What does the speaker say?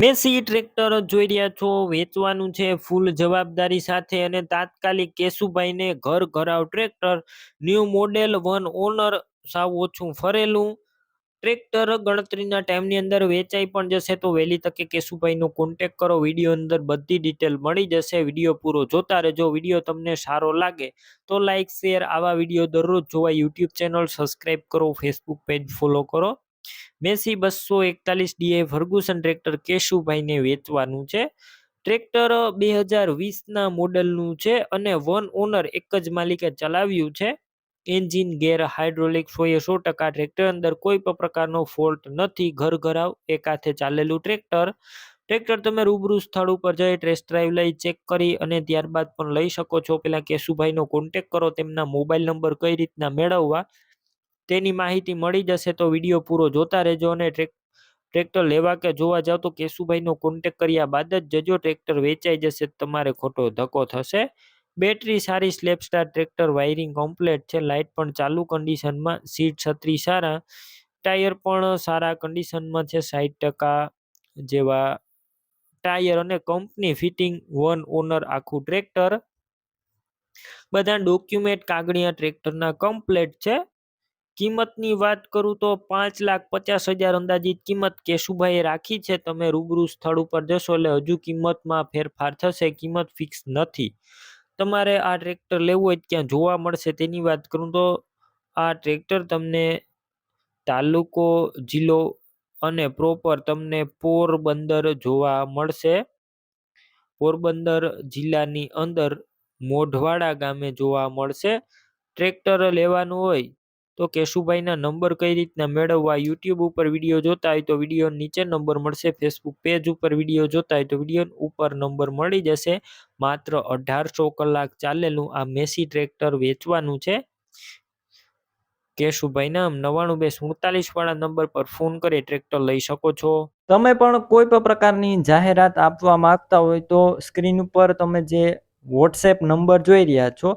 Massey tractor જોઈ રહ્યા છો, વેચવાનું છે ફૂલ જવાબદારી સાથે અને તાત્કાલિક કેશુભાઈને ઘર ઘરાવ tractor, new model one owner સાવ ઓછું ફરેલું. ટ્રેક્ટર ગણતરીના ટાઈમની અંદર વેચાઈ પણ જશે તો વહેલી તકે કેશુભાઈનો કોન્ટેક કરો, વીડિયો અંદર બધી ડિટેલ મળી જશે. વીડિયો પૂરો જોતા રહેજો, વીડિયો તમને સારો લાગે તો લાઇક શેર આવા વીડિયો દરરોજ જોવા યુટ્યુબ ચેનલ સબસ્ક્રાઈબ કરો ફેસબુક પેજ ફોલો કરો. મેસી બસો એકતાલીસ ડીએ ફર્ગુસન ટ્રેક્ટર કેશુભાઈને વેચવાનું છે. ટ્રેક્ટર બે હજાર વીસના મોડલનું છે અને વન ઓનર એક જ માલિકે ચલાવ્યું છે. એન્જિન ગેર હાઇડ્રોલિક સો એ સો ટકા ટ્રેક્ટર અંદર કોઈ પણ પ્રકારનો ફોલ્ટ નથી. ઘર ઘરાવ એક હાથે ચાલેલું ટ્રેક્ટર. ટ્રેક્ટર તમે રૂબરૂ સ્થળ ઉપર જઈ ટેસ્ટ ડ્રાઈવ લઈ ચેક કરી અને ત્યારબાદ પણ લઈ શકો છો. પેલા કેશુભાઈનો કોન્ટેક કરો તેમના મોબાઈલ નંબર કઈ રીતના મેળવવા તેની માહિતી મળી જશે તો વીડિયો પૂરો જોતા રહેજો અને ટ્રેક, ટ્રેક્ટર લેવા કે જોવા જાઓ તો કેશુભાઈનો કોન્ટેક કર્યા બાદ જ જજો, ટ્રેક્ટર વેચાઈ જશે, તમારે ખોટો ધક્કો થશે. બેટરી સારી self start tractor wiring complete છે લાઇટ પણ ચાલુ કન્ડિશનમાં સીટ છત્રી સારા, ટાયર પણ સારા કન્ડિશનમાં છે સાઠ ટકા જેવા ટાયર અને કંપની ફિટિંગ વન ઓનર આખું ટ્રેક્ટર. બધા ડોક્યુમેન્ટ કાગળિયા ટ્રેક્ટરના કમ્પ્લેટ છે. કિંમતની વાત કરું તો પાંચ લાખ પચાસ હજાર અંદાજિત કિંમત કેશુભાઈએ રાખી છે. તમે રૂબરૂ સ્થળ ઉપર જશો એટલે હજુ કિંમતમાં ફેરફાર થશે, કિંમત ફિક્સ નથી. તમારે આ ટ્રેક્ટર લેવું હોય ક્યાં જોવા મળશે તેની વાત કરું તો આ ટ્રેક્ટર તમને તાલુકો, જિલ્લો અને પ્રોપર તમને પોરબંદર જોવા મળશે. પોરબંદર જિલ્લાની અંદર મોઢવાડા ગામે જોવા મળશે. ટ્રેક્ટર લેવાનું હોય તો કેશુભાઈના નંબર કઈ રીતના મેળવવા યુટ્યુબ ઉપર વીડિયો જોતા હોય તો વીડિયો નીચે નંબર મળશે, ફેસબુક પેજ ઉપર વીડિયો જોતા હોય તો વીડિયો ઉપર નંબર મળી જશે. માત્ર અઢારસો કલાક ચાલેલું આ મેસી ટ્રેક્ટર વેચવાનું છે. કેશુભાઈના નવાણું બે સુડતાલીસ વાળા નંબર પર ફોન કરી ટ્રેક્ટર લઈ શકો છો. તમે પણ કોઈ પણ પ્રકારની જાહેરાત આપવા માંગતા હોય તો સ્ક્રીન ઉપર તમે જે વોટ્સએપ નંબર જોઈ રહ્યા છો